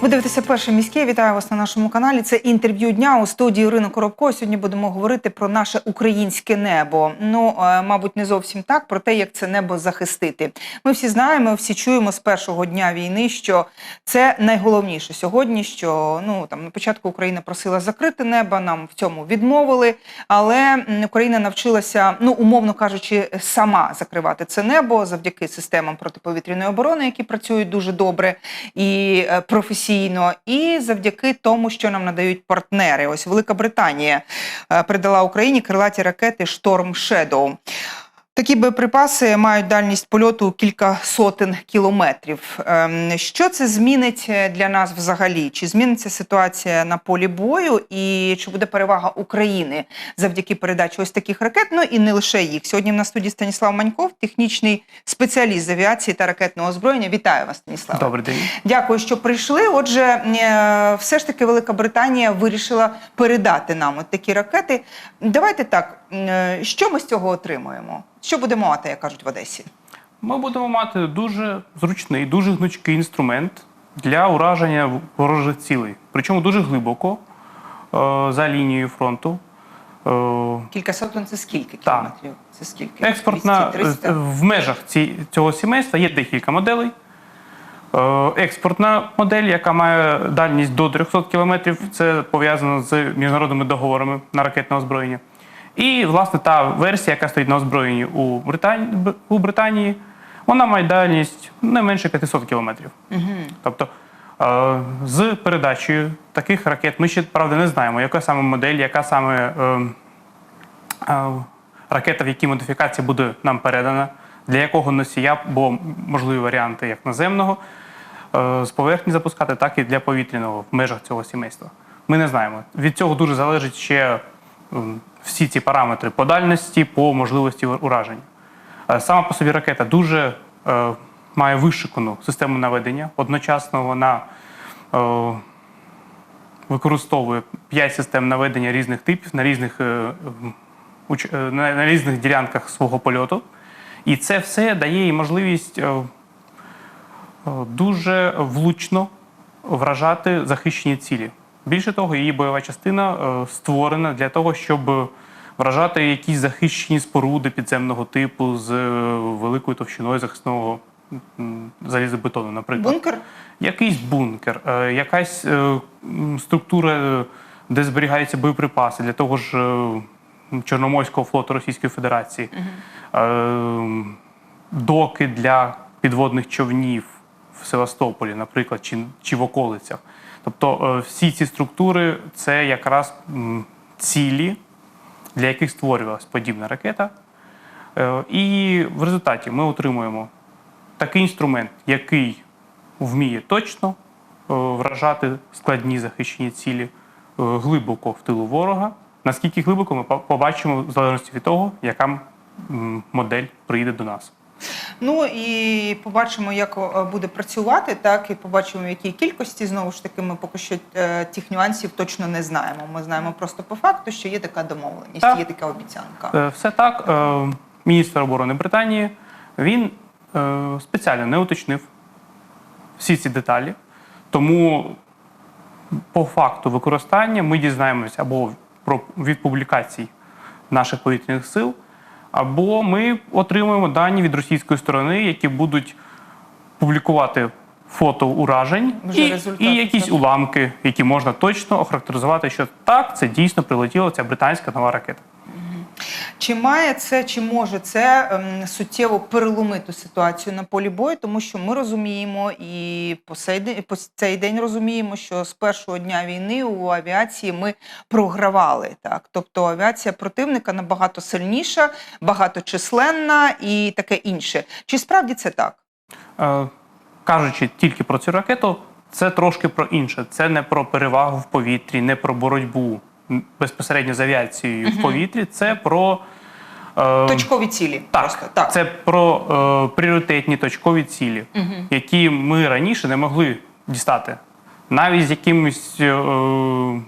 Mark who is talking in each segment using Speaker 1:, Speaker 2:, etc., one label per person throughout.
Speaker 1: Ви дивитеся перше міське. Вітаю вас на нашому каналі. Це інтерв'ю дня у студії Ірина Коробко. Сьогодні будемо говорити про наше українське небо. Ну, е, мабуть, не зовсім так, про те, як це небо захистити. Ми всі знаємо, всі чуємо з першого дня війни, що це найголовніше сьогодні. Що ну там на початку Україна просила закрити небо, нам в цьому відмовили. Але Україна навчилася, ну умовно кажучи, сама закривати це небо завдяки системам протиповітряної оборони, які працюють дуже добре і е, професійно, і завдяки тому, що нам надають партнери. Ось Велика Британія придала передала Україні крилаті ракети Шторм Shadow. Такі боєприпаси мають дальність польоту кілька сотень кілометрів. Ем, Що це змінить е, для нас взагалі? Чи зміниться ситуація на полі бою, і чи буде перевага України завдяки передачі ось таких ракет? Ну і не лише їх. Сьогодні в нас студії Станіслав Маньков, технічний спеціаліст з авіації та ракетного озброєння. Вітаю вас, Станіслав.
Speaker 2: Добрий день.
Speaker 1: Дякую, що прийшли. Отже, е, все ж таки Велика Британія вирішила передати нам от такі ракети. Давайте так, що ми з цього отримуємо? Що будемо мати, як кажуть в Одесі?
Speaker 2: Ми будемо мати дуже зручний, дуже гнучкий інструмент для ураження ворожих цілей. Причому дуже глибоко е, за лінією фронту. Е,
Speaker 1: Кілька сотень це скільки кілометрів? Це скільки?
Speaker 2: Експортна
Speaker 1: 200, 300?
Speaker 2: е, в межах цього сімейства є декілька моделей. Е, Експортна модель, яка має дальність до 300 км, це пов'язано з міжнародними договорами на ракетне озброєння. І, власне, та версія, яка стоїть на озброєнні у Британії, у Британії вона має дальність не менше 500 км. Тобто е, з передачею таких ракет ми ще правда не знаємо, яка саме модель, яка саме е, е, ракета, в якій модифікації буде нам передана, для якого носія, бо можливі варіанти як наземного з поверхні запускати, так і для повітряного в межах цього сімейства. Ми не знаємо. Від цього дуже залежить ще всі ці параметри по дальності, по можливості ураження. Е, Сама по собі ракета дуже е, має вишикану систему наведення. Одночасно вона е, використовує 5 систем наведення різних типів на різних, е, м, уч- е, на, різних ділянках свого польоту. І це все дає їй можливість дуже влучно вражати захищені цілі. Більше того, її бойова частина е, створена для того, щоб вражати якісь захищені споруди підземного типу з е, великою товщиною захисного залізобетону, наприклад.
Speaker 1: Бункер?
Speaker 2: Якийсь бункер, е, якась структура, де зберігаються боєприпаси для того ж Чорноморського флоту Російської Федерації, е, доки для підводних човнів в Севастополі, наприклад, чи, чи в околицях. Тобто е, всі ці структури це якраз цілі, для яких створювалася подібна ракета. Е, І в результаті ми отримуємо такий інструмент, який вміє точно е, вражати складні захищені цілі глибоко в тилу ворога. Наскільки глибоко ми побачимо в залежності від того, яка модель прийде до нас.
Speaker 1: Ну і побачимо, як е, буде працювати, так і побачимо, в якій кількості. Знову ж таки, ми поки що е, тих нюансів точно не знаємо. Ми знаємо просто по факту, що є така домовленість,
Speaker 2: Так.
Speaker 1: є така обіцянка.
Speaker 2: Е, Все так. Міністр оборони Британії він спеціально не уточнив всі ці деталі. Тому по факту використання ми дізнаємося або про від публікацій наших повітряних сил, або ми отримуємо дані від російської сторони, які будуть публікувати фото уражень
Speaker 1: Вже
Speaker 2: і, і якісь
Speaker 1: так.
Speaker 2: уламки, які можна точно охарактеризувати, що так, це дійсно прилетіла ця британська нова ракета.
Speaker 1: Чи має це, чи може це ем, суттєво переломити ситуацію на полі бою, тому що ми розуміємо і по цей день, по цей день розуміємо, що з першого дня війни у авіації ми програвали. Так, тобто авіація противника набагато сильніша, багаточисленна і таке інше. Чи справді це так?
Speaker 2: Е, кажучи тільки про цю ракету, це трошки про інше. Це не про перевагу в повітрі, не про боротьбу безпосередньо з авіацією в повітрі. Це про е,
Speaker 1: Точкові цілі.
Speaker 2: так,
Speaker 1: просто так.
Speaker 2: це про е, пріоритетні точкові цілі, які ми раніше не могли дістати. Навіть з якимись е,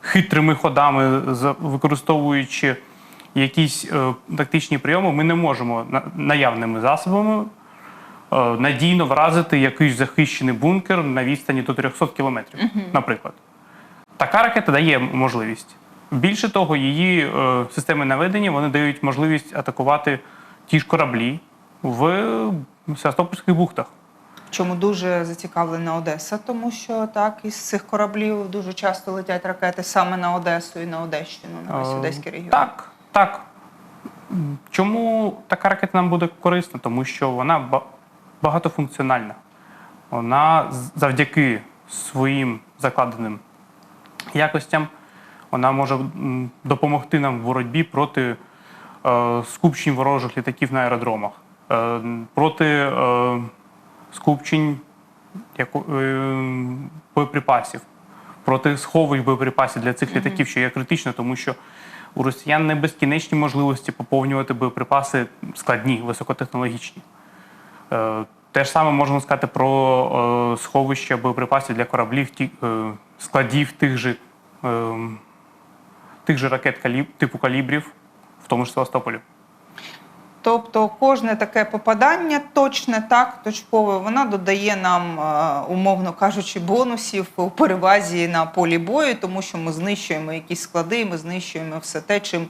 Speaker 2: хитрими ходами, використовуючи якісь е, тактичні прийоми, ми не можемо наявними засобами е, надійно вразити якийсь захищений бункер на відстані до 300 кілометрів, наприклад. Така ракета дає можливість. Більше того, її е, системи наведення вони дають можливість атакувати ті ж кораблі в Севастопольських бухтах.
Speaker 1: Чому дуже зацікавлена Одеса, тому що так із цих кораблів дуже часто летять ракети саме на Одесу і на Одещину, на весь
Speaker 2: Е,
Speaker 1: Одеський регіон.
Speaker 2: Так, так. Чому така ракета нам буде корисна? Тому що вона багатофункціональна. Вона завдяки своїм закладеним якостям. Вона може допомогти нам в боротьбі проти е, скупчень ворожих літаків на аеродромах, е, проти е, скупчень яко- е, боєприпасів, проти сховищ боєприпасів для цих літаків, що є критично, тому що у росіян не безкінечні можливості поповнювати боєприпаси складні, високотехнологічні. Е, Те ж саме можемо сказати про е, сховища боєприпасів для кораблів, ті, е, складів тих же, е, тих же ракет каліб, типу калібрів, в тому ж Севастополі.
Speaker 1: Тобто кожне таке попадання точне, так, точкове, вона додає нам, е, умовно кажучи, бонусів у перевазі на полі бою, тому що ми знищуємо якісь склади, ми знищуємо все те, чим,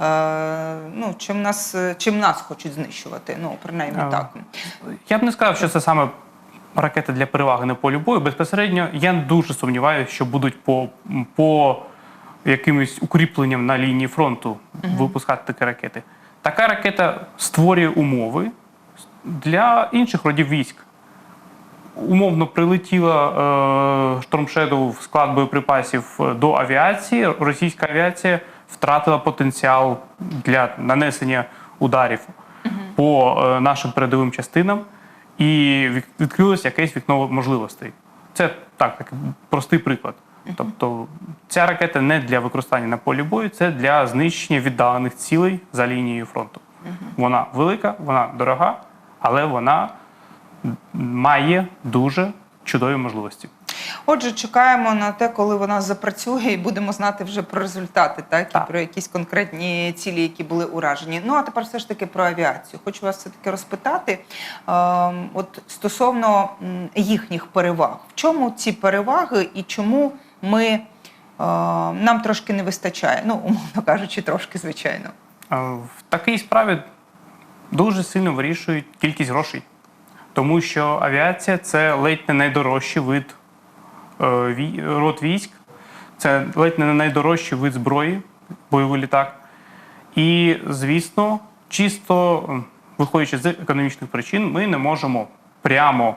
Speaker 1: е, ну, чим, нас, е, чим нас хочуть знищувати. Ну, принаймні так.
Speaker 2: Я б не сказав, що це саме ракети для переваги на полі бою. Безпосередньо я дуже сумніваюся, що будуть по, по якимось укріпленням на лінії фронту випускати такі ракети. Така ракета створює умови для інших родів військ. Умовно прилетіла е, Shadow в склад боєприпасів е, до авіації. Російська авіація втратила потенціал для нанесення ударів по е, нашим передовим частинам, і відкрилося якесь вікно можливостей. Це так, так простий приклад. Тобто ця ракета не для використання на полі бою, це для знищення віддалених цілей за лінією фронту. Вона велика, вона дорога, але вона має дуже чудові можливості.
Speaker 1: Отже, чекаємо на те, коли вона запрацює, і будемо знати вже про результати, так,
Speaker 2: Так.
Speaker 1: і про якісь конкретні цілі, які були уражені. Ну а тепер все ж таки про авіацію. Хочу вас все таки розпитати. ем, от стосовно їхніх переваг, в чому ці переваги і чому ми е, нам трошки не вистачає? Ну, умовно кажучи, трошки, звичайно.
Speaker 2: Е, В такій справі дуже сильно вирішують кількість грошей, тому що авіація це ледь не найдорожчий вид е, род військ, це ледь не найдорожчий вид зброї, бойовий літак. І, звісно, чисто виходячи з економічних причин, ми не можемо прямо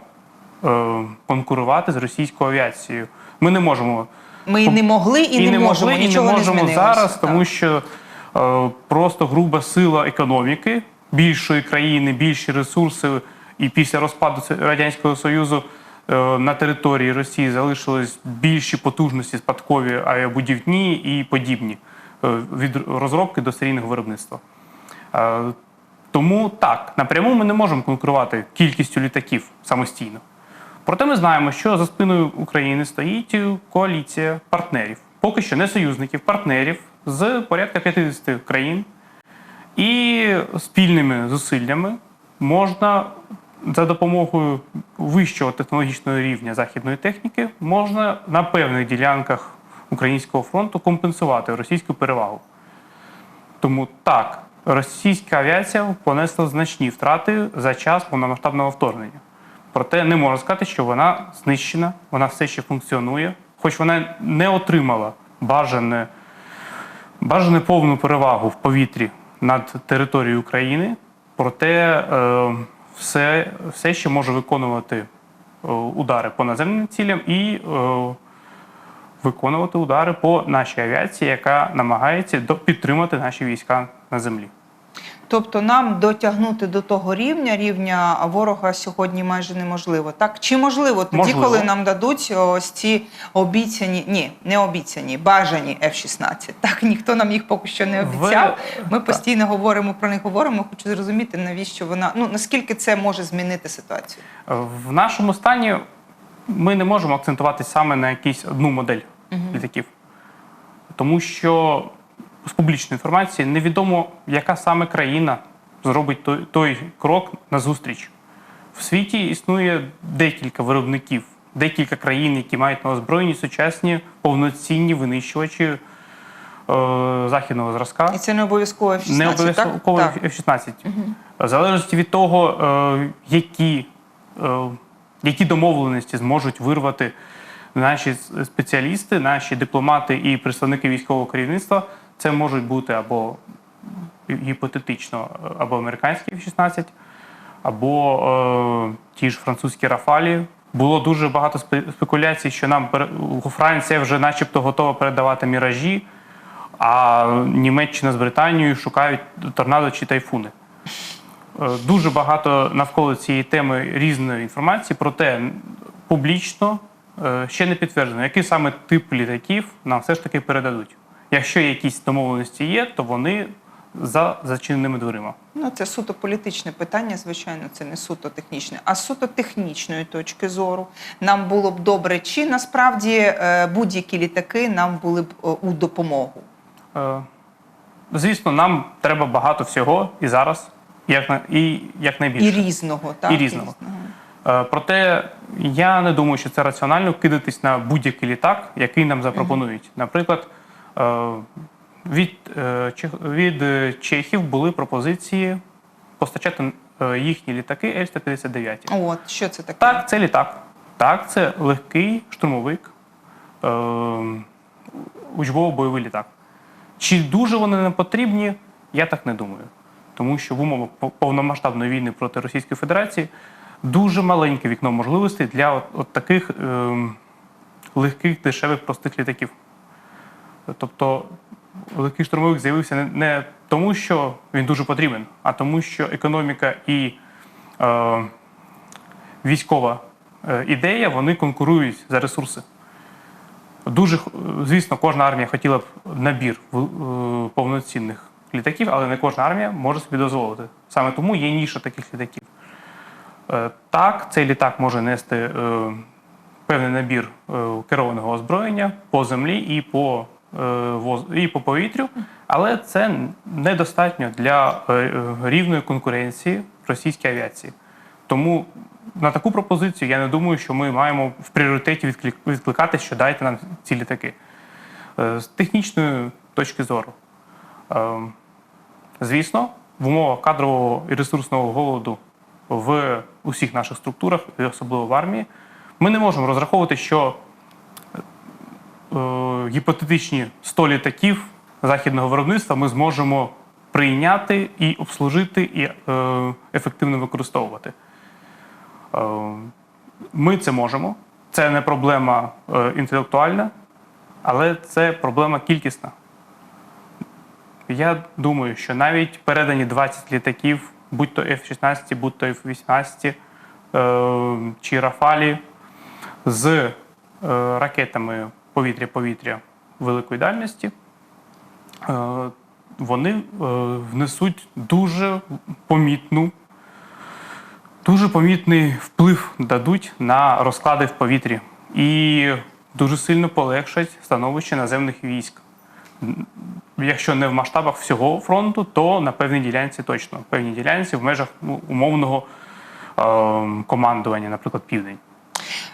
Speaker 2: е, конкурувати з російською авіацією. Ми не можемо
Speaker 1: Ми і не могли, і, не, можемо.
Speaker 2: могли, і
Speaker 1: Нічого
Speaker 2: не
Speaker 1: не
Speaker 2: можемо
Speaker 1: змінилося.
Speaker 2: зараз,
Speaker 1: Так.
Speaker 2: тому що е, просто груба сила економіки більшої країни, більші ресурси, і після розпаду радянського союзу на території Росії залишились більші потужності спадкові авіабудівні і подібні е, від розробки до серійного виробництва. Е, Тому так, напряму ми не можемо конкурувати кількістю літаків самостійно. Проте ми знаємо, що за спиною України стоїть коаліція партнерів, поки що не союзників, партнерів з порядка 50 країн. І спільними зусиллями можна за допомогою вищого технологічного рівня західної техніки можна на певних ділянках українського фронту компенсувати російську перевагу. Тому так, російська авіація понесла значні втрати за час повномасштабного вторгнення. Проте не можна сказати, що вона знищена, вона все ще функціонує, хоч вона не отримала бажане, бажане повну перевагу в повітрі над територією України, проте е, все, все ще може виконувати е, удари по наземним цілям і е, виконувати удари по нашій авіації, яка намагається підтримати наші війська на землі.
Speaker 1: Тобто нам дотягнути до того рівня, рівня ворога сьогодні майже неможливо. Так чи можливо тоді,
Speaker 2: Можливо.
Speaker 1: коли нам дадуть ось ці обіцяні, ні, не обіцяні, бажані F-16. Так ніхто нам їх поки що не
Speaker 2: Ви-
Speaker 1: обіцяв. Ми
Speaker 2: так.
Speaker 1: постійно говоримо про них, говоримо. Хочу зрозуміти, навіщо вона ну наскільки це може змінити ситуацію.
Speaker 2: В нашому стані ми не можемо акцентувати саме на якійсь одну модель літаків, тому що з публічної інформації невідомо, яка саме країна зробить той, той крок назустріч. в світі існує декілька виробників, декілька країн, які мають на озброєнні сучасні повноцінні винищувачі е, західного зразка.
Speaker 1: І це не обов'язково F-16,
Speaker 2: Не обов'язково
Speaker 1: так? Так.
Speaker 2: F-16. В залежності від того, е, які, е, які домовленості зможуть вирвати наші спеціалісти, наші дипломати і представники військового керівництва, це можуть бути або гіпотетично е, або американські F-16, або е, ті ж французькі Рафалі. Було дуже багато спекуляцій, що нам Франція вже начебто готова передавати міражі, а Німеччина з Британією шукають торнадо чи тайфуни. Е, Дуже багато навколо цієї теми різної інформації, проте публічно е, ще не підтверджено, який саме тип літаків нам все ж таки передадуть. Якщо якісь домовленості є, то вони за зачиненими дверима.
Speaker 1: Ну, це суто політичне питання, звичайно, це не суто технічне. А суто технічної точки зору нам було б добре, чи насправді е, будь-які літаки нам були б е, у допомогу.
Speaker 2: Е, Звісно, нам треба багато всього і зараз, як і якнайбільше.
Speaker 1: І різного, так?
Speaker 2: І різного. Е, Проте я не думаю, що це раціонально кидатись на будь-який літак, який нам запропонують. Наприклад, від, е, від е, чехів були пропозиції постачати е, їхні літаки Л-159.
Speaker 1: От, що це таке?
Speaker 2: Так, це літак. Так, це легкий штурмовик, е, учбово-бойовий літак. Чи дуже вони нам потрібні, я так не думаю. Тому що в умовах по- повномасштабної війни проти Російської Федерації дуже маленьке вікно можливостей для от, от таких е, легких, дешевих, простих літаків. Тобто легкий штурмовик з'явився не, тому, що він дуже потрібен, а тому, що економіка і е, військова е, ідея, вони конкурують за ресурси. Дуже, звісно, кожна армія хотіла б набір е, повноцінних літаків, але не кожна армія може собі дозволити. Саме тому є ніша таких літаків. Е, Так, цей літак може нести е, певний набір е, керованого озброєння по землі і по, е, і по повітрю, але це недостатньо для е, е, рівної конкуренції російській авіації. Тому на таку пропозицію я не думаю, що ми маємо в пріоритеті відкликати, що дайте нам ці літаки. Е, З технічної точки зору, е, звісно, в умовах кадрового і ресурсного голоду в усіх наших структурах, і особливо в армії, ми не можемо розраховувати, що е, гіпотетичні 100 літаків західного виробництва ми зможемо прийняти і обслужити і е, ефективно використовувати. Е, Ми це можемо. Це не проблема е, інтелектуальна, але це проблема кількісна. Я думаю, що навіть передані 20 літаків, будь то F-16, будь то F-18 е, чи Рафалі, з е, ракетами повітря-повітря великої дальності, е, вони е, внесуть дуже помітну, дуже помітний вплив дадуть на розклади в повітрі і дуже сильно полегшать становище наземних військ. Якщо не в масштабах всього фронту, то на певній ділянці точно. Певній ділянці в межах ну, умовного е, командування, наприклад, південь.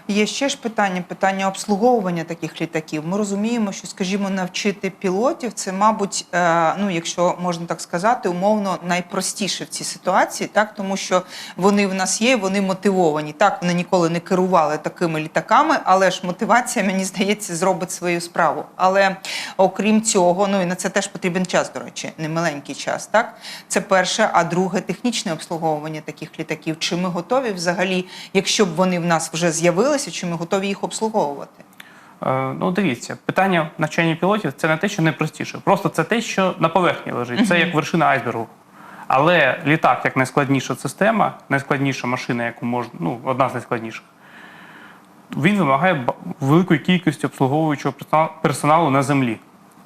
Speaker 1: Є ще ж питання, питання обслуговування таких літаків. Ми розуміємо, що, скажімо, навчити пілотів це, мабуть, е, ну якщо можна так сказати, умовно найпростіше в цій ситуації, так тому що вони в нас є, вони мотивовані. Так, вони ніколи не керували такими літаками, але ж мотивація, мені здається, зробить свою справу. Але окрім цього, ну і на це теж потрібен час, до речі, не маленький час. Так, це перше. А друге технічне обслуговування таких літаків. Чи ми готові взагалі, якщо б вони в нас вже з'явилися, чи ми готові їх обслуговувати?
Speaker 2: Е, Ну, дивіться, питання навчання пілотів це не те, що найпростіше. Просто це те, що на поверхні лежить. Це як вершина айсбергу. Але літак, як найскладніша система, найскладніша машина, яку можна, ну, одна з найскладніших, він вимагає великої кількості обслуговуючого персоналу на землі.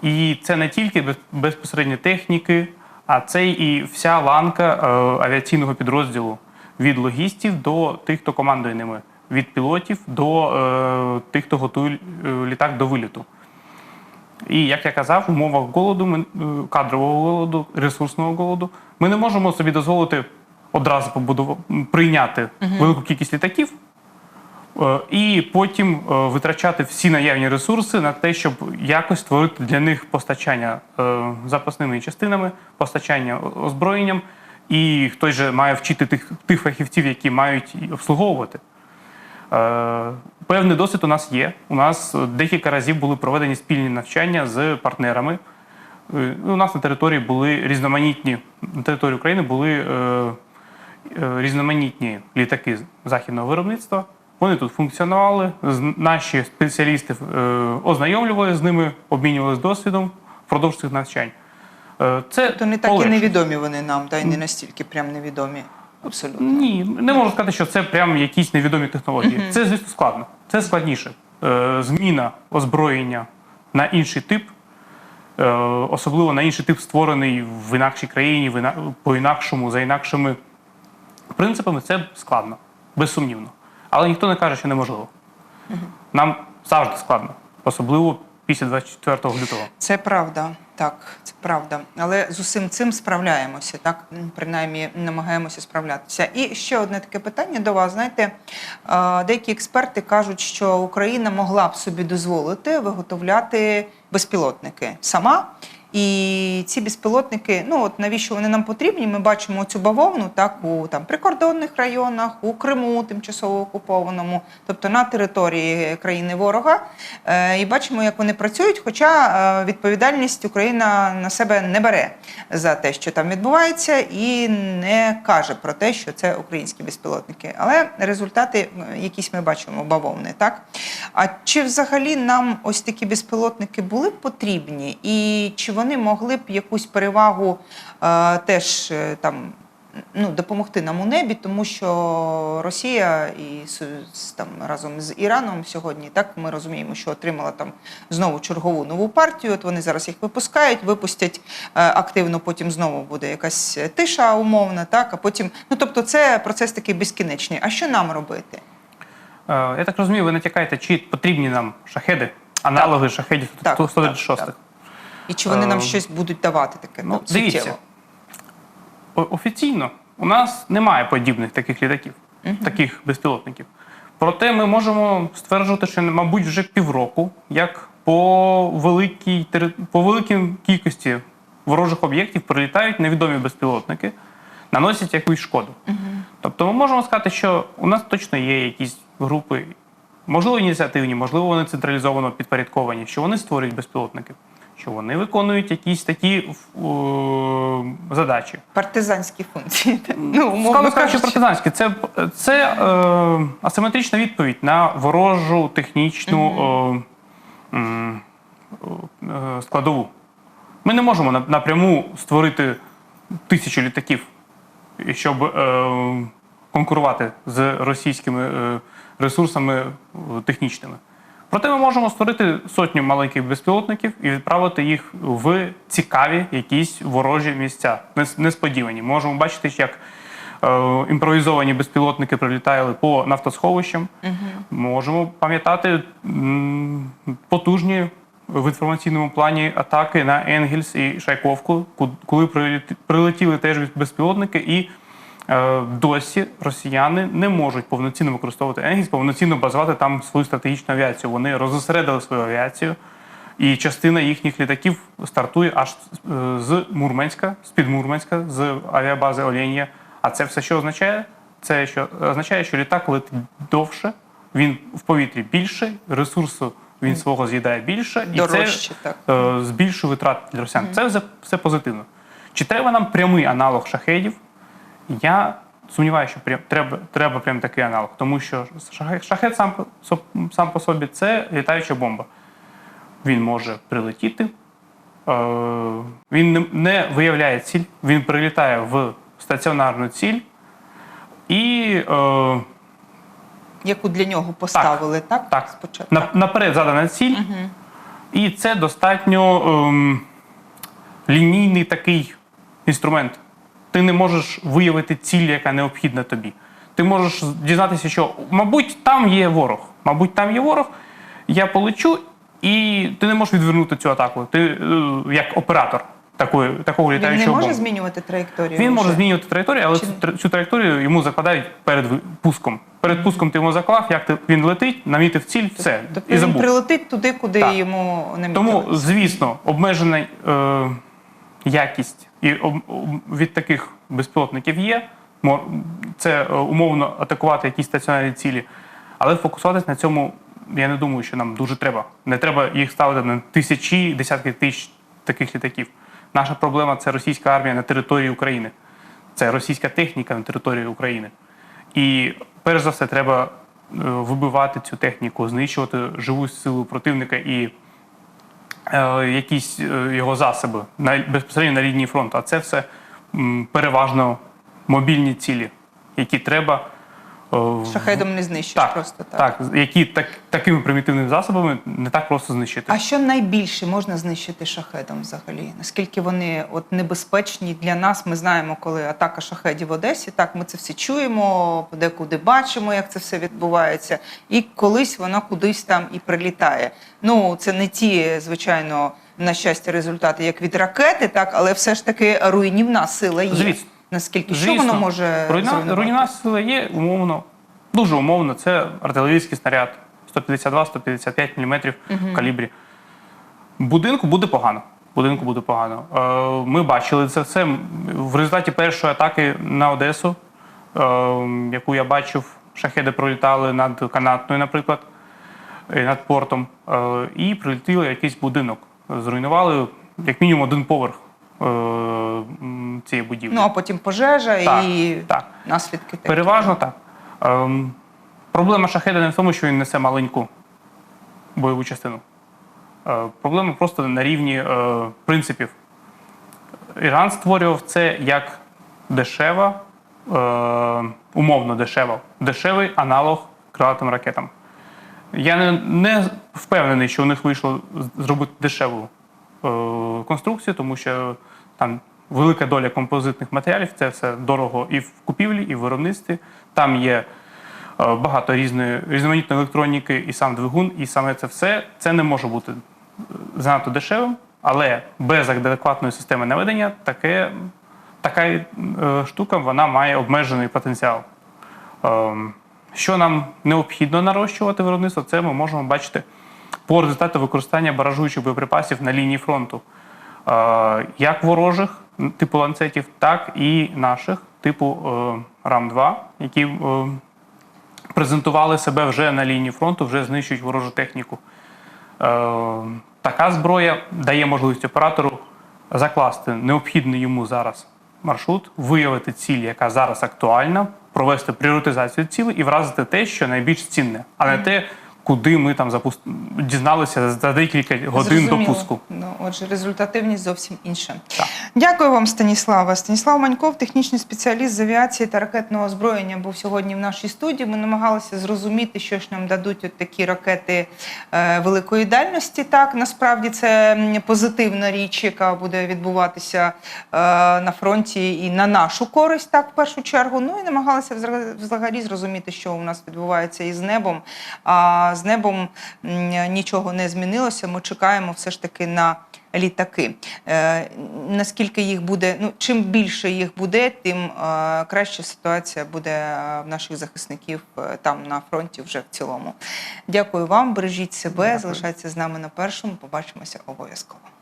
Speaker 2: І це не тільки безпосередньо техніки, а це і вся ланка е, авіаційного підрозділу від логістів до тих, хто командує ними, від пілотів до е, тих, хто готує е, літак до виліту. І як я казав, в умовах голоду, ми, е, кадрового голоду, ресурсного голоду, ми не можемо собі дозволити одразу побудував прийняти велику кількість літаків. е, І потім е, витрачати всі наявні ресурси на те, щоб якось створити для них постачання е, запасними частинами, постачання озброєнням, і хтось же має вчити тих, тих фахівців, які мають обслуговувати. Е, Певний досвід у нас є. У нас е, декілька разів були проведені спільні навчання з партнерами. Е, У нас на території були різноманітні на території України були різноманітні літаки західного виробництва. Вони тут функціонували. Наші спеціалісти ознайомлювали з ними, обмінювалися досвідом впродовж цих навчань. Це
Speaker 1: То не так і невідомі вони нам, та й не настільки прям невідомі. Абсолютно.
Speaker 2: Ні, не можу сказати, що це прям якісь невідомі технології. Це, звісно, складно. Це складніше. Е, зміна озброєння на інший тип, е, особливо на інший тип, створений в інакшій країні, в іна- по-інакшому, за інакшими принципами, це складно, безсумнівно. Але ніхто не каже, що неможливо. Нам завжди складно, особливо після 24 лютого.
Speaker 1: Це правда, так, це правда. Але з усім цим справляємося, так принаймні намагаємося справлятися. І ще одне таке питання до вас. Знаєте, деякі експерти кажуть, що Україна могла б собі дозволити виготовляти безпілотники сама. І ці безпілотники, ну от навіщо вони нам потрібні? Ми бачимо цю бавовну так у там прикордонних районах, у Криму, тимчасово окупованому, тобто на території країни ворога. Е, і бачимо, як вони працюють. Хоча е, відповідальність Україна на себе не бере за те, що там відбувається, і не каже про те, що це українські безпілотники. Але результати якісь ми бачимо бавовни, так? А чи взагалі нам ось такі безпілотники були потрібні, і чи вони могли б якусь перевагу е, теж е, там ну, допомогти нам у небі, тому що Росія і там разом з Іраном сьогодні, так ми розуміємо, що отримала там знову чергову нову партію. От вони зараз їх випускають, випустять е, активно. Потім знову буде якась тиша умовна, так а потім, ну тобто, це процес такий безкінечний. А що нам робити?
Speaker 2: Е, Я так розумію, ви натякаєте, чи потрібні нам шахеди, аналоги шахедів
Speaker 1: Так,
Speaker 2: 136
Speaker 1: так, так. І чи вони нам
Speaker 2: Е,
Speaker 1: щось будуть давати таке?
Speaker 2: ну, дивіться.
Speaker 1: суттєво?
Speaker 2: Офіційно у нас немає подібних таких літаків, таких безпілотників. Проте ми можемо стверджувати, що, мабуть, вже півроку, як по великій по великій кількості ворожих об'єктів прилітають невідомі безпілотники, наносять якусь шкоду. Тобто ми можемо сказати, що у нас точно є якісь групи, можливо, ініціативні, можливо, вони централізовано підпорядковані, що вони створюють безпілотники, що вони виконують якісь такі о, задачі.
Speaker 1: партизанські функції. Ну, умовно
Speaker 2: Скажу, кажучи, партизанські, це, це е, асиметрична відповідь на ворожу технічну е, е, складову. Ми не можемо напряму створити тисячу літаків, щоб е, конкурувати з російськими е, ресурсами е, технічними. Проте ми можемо створити сотню маленьких безпілотників і відправити їх в цікаві якісь ворожі місця, несподівані. Можемо бачити, як е, імпровізовані безпілотники прилітали по нафтосховищам. Можемо пам'ятати потужні в інформаційному плані атаки на Енгельс і Шайковку, коли прилетіли теж безпілотники, і досі росіяни не можуть повноцінно використовувати Енгельс, повноцінно базувати там свою стратегічну авіацію. Вони розосередили свою авіацію. І частина їхніх літаків стартує аж е, з Мурманська, з-під Мурманська, з авіабази Оленія. А це все що означає? Це що означає, що літак летить довше, він в повітрі більше, ресурсу він свого з'їдає більше, і
Speaker 1: Дорожче,
Speaker 2: це
Speaker 1: так.
Speaker 2: е, збільшує витрати для росіян. Це все, все позитивно. Чи треба нам прямий аналог шахедів? Я сумніваюся, що прям, треба, треба прям такий аналог, тому що шахет, сам, сам по собі це літаюча бомба. Він може прилетіти, е, він не, не виявляє ціль, він прилітає в стаціонарну ціль і е,
Speaker 1: Яку для нього поставили, так?
Speaker 2: так,
Speaker 1: Спочатку.
Speaker 2: на, наперед задана ціль, і це достатньо ем, лінійний такий інструмент. Ти не можеш виявити ціль, яка необхідна тобі. Ти можеш дізнатися, що, мабуть, там є ворог. Мабуть, там є ворог. Я полечу, і ти не можеш відвернути цю атаку. Ти е, як оператор. такої, такого
Speaker 1: Він не може
Speaker 2: бомба.
Speaker 1: змінювати траєкторію?
Speaker 2: Він може змінювати траєкторію, але
Speaker 1: Чи-
Speaker 2: цю, цю траєкторію йому закладають перед пуском. Перед пуском ти йому заклав, як ти, він летить, намітив ціль, все,
Speaker 1: Тобто
Speaker 2: і
Speaker 1: він
Speaker 2: забув.
Speaker 1: прилетить туди, куди
Speaker 2: Так.
Speaker 1: йому не
Speaker 2: Тому, звісно, обмежена е, якість і від таких безпілотників є. Це е, умовно атакувати якісь стаціонарні цілі. Але фокусуватись на цьому, я не думаю, що нам дуже треба. Не треба їх ставити на тисячі, десятки тисяч таких літаків. Наша проблема це російська армія на території України. Це російська техніка на території України. І перш за все, треба е, вибивати цю техніку, знищувати живу силу противника і якісь е, його засоби на, безпосередньо на лінії фронту. А це все переважно мобільні цілі, які треба. Е,
Speaker 1: Шахедом не знищиш
Speaker 2: так,
Speaker 1: просто так.
Speaker 2: так, які так, такими примітивними засобами не так просто знищити.
Speaker 1: А що найбільше можна знищити шахедом взагалі? Наскільки вони от небезпечні для нас? Ми знаємо, коли атака шахедів в Одесі. Так, ми це всі чуємо, подекуди бачимо, як це все відбувається, і колись воно кудись там і прилітає. Ну це не ті, звичайно, на щастя, результати, як від ракети, так, але все ж таки руйнівна сила є.
Speaker 2: Звісно.
Speaker 1: Наскільки що воно може
Speaker 2: руйна, сила є умовно, дуже умовно. Це артилерійський снаряд 152-155 мм в калібрі. Будинку буде погано. Будинку буде погано. Е, Ми бачили це все в результаті першої атаки на Одесу, е, яку я бачив, шахеди пролітали над канатною, наприклад, над портом, е, і прилетіли якийсь будинок. Зруйнували як мінімум один поверх цієї будівлі.
Speaker 1: Ну а потім пожежа
Speaker 2: Так,
Speaker 1: і
Speaker 2: так.
Speaker 1: наслідки.
Speaker 2: Переважно так. Ем, проблема шахеда не в тому, що він несе маленьку бойову частину. Е, проблема просто на рівні е, принципів. Іран створював це як дешева, е, умовно дешева, дешевий аналог крилатим ракетам. Я не, не впевнений, що у них вийшло зробити дешеву е, конструкцію, тому що там велика доля композитних матеріалів, це все дорого і в купівлі, і в виробництві. Там є е, багато різної різноманітної електроніки, і сам двигун, і саме це все це не може бути е, занадто дешевим, але без адекватної системи наведення таке, така штука вона має обмежений потенціал. Ем, Що нам необхідно нарощувати виробництво, це ми можемо бачити по результату використання баражуючих боєприпасів на лінії фронту. Е, Як ворожих типу ланцетів, так і наших, типу е, РАМ-2, які е, презентували себе вже на лінії фронту, вже знищують ворожу техніку. Така зброя дає можливість оператору закласти необхідний йому зараз маршрут, виявити ціль, яка зараз актуальна, провести пріоритизацію цілей і вразити те, що найбільш цінне, а не те, куди ми там запуст... дізналися за декілька годин
Speaker 1: Зрозуміло.
Speaker 2: пуску.
Speaker 1: Ну, отже, результативність зовсім інша.
Speaker 2: Так.
Speaker 1: Дякую вам, Станіслава. Станіслав Маньков, технічний спеціаліст з авіації та ракетного озброєння, був сьогодні в нашій студії. Ми намагалися зрозуміти, що ж нам дадуть от такі ракети е, великої дальності. Так, насправді це позитивна річ, яка буде відбуватися е, на фронті і на нашу користь, так, в першу чергу. Ну і намагалися взагалі- взагалі зрозуміти, що у нас відбувається із небом. А з небом нічого не змінилося. Ми чекаємо все ж таки на літаки. Е, наскільки їх буде, ну чим більше їх буде, тим е, краща ситуація буде е, в наших захисників там на фронті вже в цілому. Дякую вам, бережіть себе, залишайтеся з нами на першому. Побачимося обов'язково.